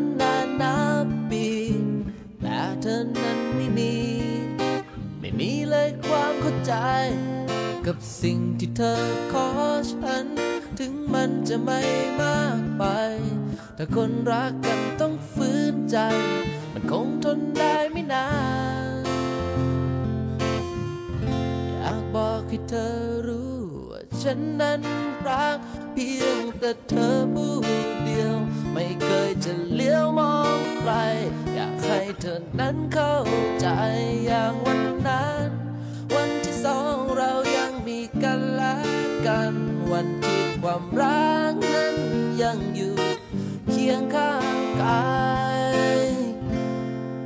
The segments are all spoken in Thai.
นนานบปี แต่เธอนั้นไม่มี ไม่มีเลยความเข้าใจ กับสิ่งที่เธอขอฉัน ถึงมันจะไม่มากไป แต่คนรักกันต้องฝืนใจ มันคงทนได้ไม่นาน อยากบอกให้เธอรู้ว่าฉันนั้นรักเพียงแต่เธอพูด ไม่เคยจะเลี้ยวมองใครอยากให้เธอนั้นเข้าใจอย่างวันนั้น วันที่สองเรายังมีกันและกัน วันที่ความรักนั้นยังอยู่เคียงข้างกาย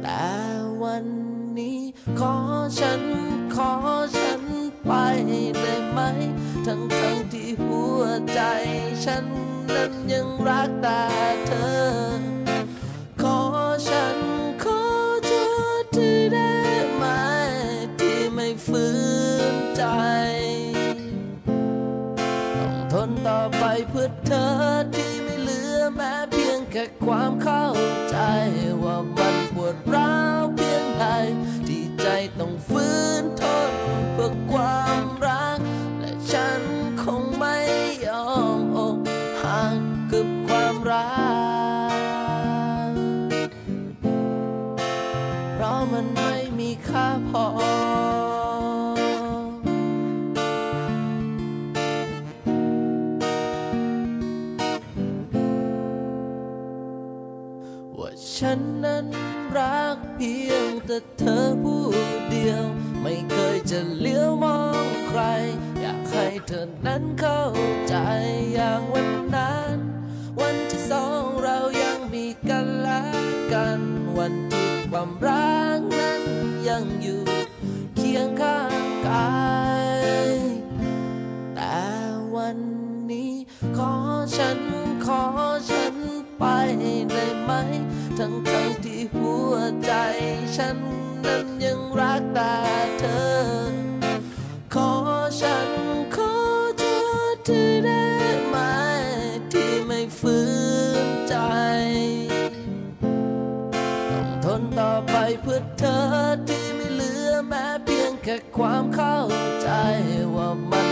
แต่วันนี้ขอฉันขอฉันไปได้ไหม ทั้งทั้งที่หัวใจฉันนั้นยังรักแต่ ทนต่อไปเพื่อเธอที่ไม่เหลือแม้เพียงแค่ความเข้าใจว่า ฉันนั้นรักเพียงแต่เธอผู้เดียว ไม่เคยจะเลี้ยวมองใคร อยากให้เธอนั้นเข้าใจอย่างวันนั้น วันที่สองเรายังมีกันและกัน วันที่ความรักนั้นยังอยู่เคียงข้างกายแต่วันนี้ขอฉันขอฉันไป ทั้งทั้งที่หัวใจฉันนั้นยังรักแต่เธอ ขอฉันขอเธอที่ได้ไหมที่ไม่ฝืนใจ ต้องทนต่อไปเพื่อเธอที่ไม่เหลือแม้เพียงแค่ความเข้าใจว่ามัน